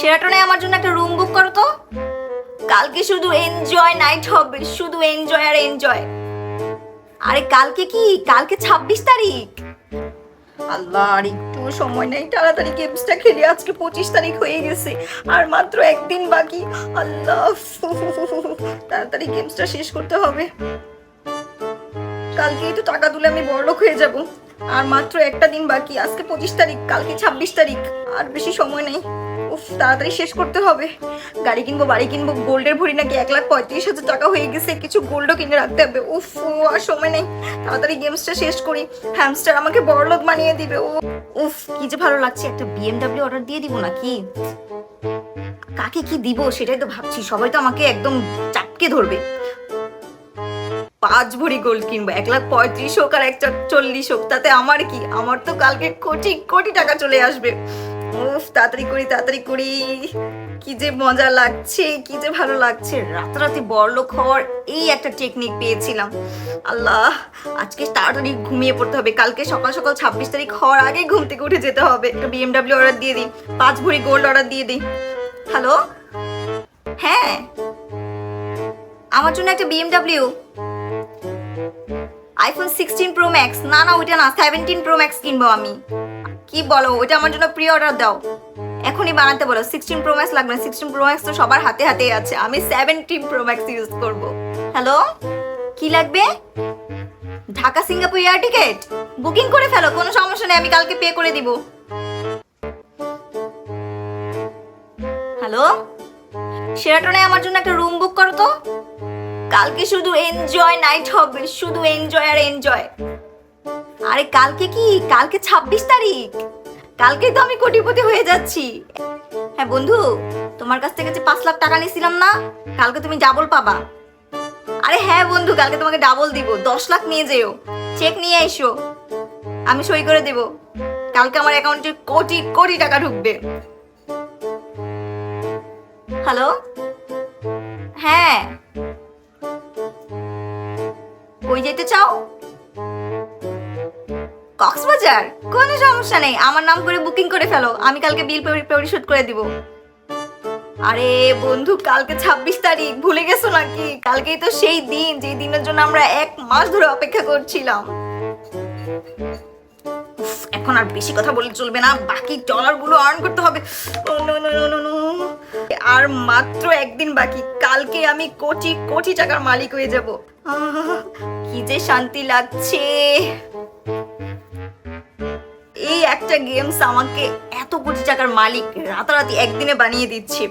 সেরাটনে আমার জন্য একটা রুম বুক করো তো। কালকে শুধু এনজয় নাইট হবে, শুধু এনজয় আর এনজয় আরে কালকে কি? কালকে ছাব্বিশ তারিখ। আল্লাহ, আর একটু সময় নেই, তাড়াতাড়ি গেমসটা খেলি, আজকে পঁচিশ তারিখ হয়ে গেছে। আর মাত্র একদিন বাকি। আল্লাহ, তাড়াতাড়ি গেমসটা শেষ করতে হবে। কালকেই তো টাকা তুলে আমি বড়লোক হয়ে যাব। আর মাত্র একটা দিন বাকি, আজকে পঁচিশ তারিখ, কালকে ছাব্বিশ তারিখ। আর বেশি সময় নেই। তাড়াতাড়ি শেষ করতে হবে। গাড়ি কিনবো, বাড়ি কিনবো, গোল্ডের ভরি নাকি এক লাখ পঁয়ত্রিশ হাজার টাকা হয়ে গেছে, কিছু গোল্ডও কিনে রাখতে হবে। উফ আর সময় নেই। তাড়াতাড়ি গেমসটা শেষ করি। হ্যামস্টার আমাকে বড়লোক বানিয়ে দিবে, ও। উফ, কি যে ভালো লাগছে, একটা বিএমডাব্লিউ অর্ডার দিয়ে দিব নাকি? কাকে কি দিব সেটাই তো ভাবছি, সবাই তো আমাকে একদম চাপকে ধরবে। পাঁচ ভরি গোল্ড কিনবো, এক লাখ পঁয়ত্রিশ হোক আর একটা চল্লিশ হোক, তাতে আমার কি? আমার তো কালকে কোটি কোটি টাকা চলে আসবে। উফ, তাড়াতাড়ি করি তাড়াতাড়ি করি। কি যে মজা লাগছে, কি যে ভালো লাগছে। রাতারাতি বড়লোক হওয়ার এই একটা টেকনিক পেয়েছিলাম। আল্লাহ, আজকে তাড়াতাড়ি ঘুমিয়ে পড়তে হবে। কালকে সকাল সকাল ছাব্বিশ তারিখ হওয়ার আগে ঘুম থেকে উঠে যেতে হবে। একটা বিএমডাব্লিউ অর্ডার দিয়ে দিই। পাঁচ ভরি গোল্ড অর্ডার দিয়ে দিই। হ্যালো হ্যাঁ? আমার জন্য একটা BMW iPhone sixteen pro max না না, ওইটা না সেভেন্টিন প্রো ম্যাক্স কিনবো আমি। কি বলো? ওইটা আমার জন্য প্রি অর্ডার দাও। এখনই বানাতে বলো। সিক্সটিন প্রো ম্যাক্স লাগবে না। সিক্সটিন প্রো ম্যাক্স তো সবার হাতে হাতে আছে। আমি সেভেন্টিন প্রো ম্যাক্স ইউজ করব। হ্যালো কি লাগবে? Dhaka Singapore air ticket booking করে ফেলো। কোনো সমস্যা নেই। আমি কালকে পে করে দিব। হ্যালো সেরাটনে আমার জন্য একটা রুম বুক করো তো। কালকে শুধু এনজয় নাইট হবে। শুধু এনজয় আর এনজয় আরে কালকে কি? কালকে ছাব্বিশ তারিখ। কালকে তো আমি কোটিপতি হয়ে যাচ্ছি। হ্যাঁ বন্ধু, তোমার কাছ থেকে যে পাঁচ লাখ টাকা নিয়েছিলাম না, কালকে তুমি ডাবল পাবা। আরে হ্যাঁ বন্ধু, কালকে তোমাকে ডাবল দিব। দশ লাখ নিয়ে যেও। চেক নিয়ে এসো। আমি সই করে দেব। কালকে আমার অ্যাকাউন্টে কোটি কোটি টাকা ঢুকবে। হ্যালো হ্যাঁ। কই যেতে চাও? কক্সবাজার? কোনো সমস্যা নেই। আমার নাম করে বুকিং করে ফেলো। আমি কালকে বিল পরিশোধ করে দিব। আরে বন্ধু, কালকে ছাব্বিশ তারিখ। ভুলে গেছো নাকি? কালকেই তো সেই দিন যে দিনের জন্য আমরা এক মাস ধরে অপেক্ষা করছিলাম। এখন আর বেশি কথা বলে চলবে না। বাকি ডলারগুলো আর্ন করতে হবে. আর মাত্র একদিন বাকি। কালকে আমি কোটি কোটি টাকার মালিক হয়ে যাব। কি যে শান্তি লাগছে। একটা গেমস আমাকে এত কোটি টাকার মালিক রাতারাতি একদিনে বানিয়ে দিচ্ছে।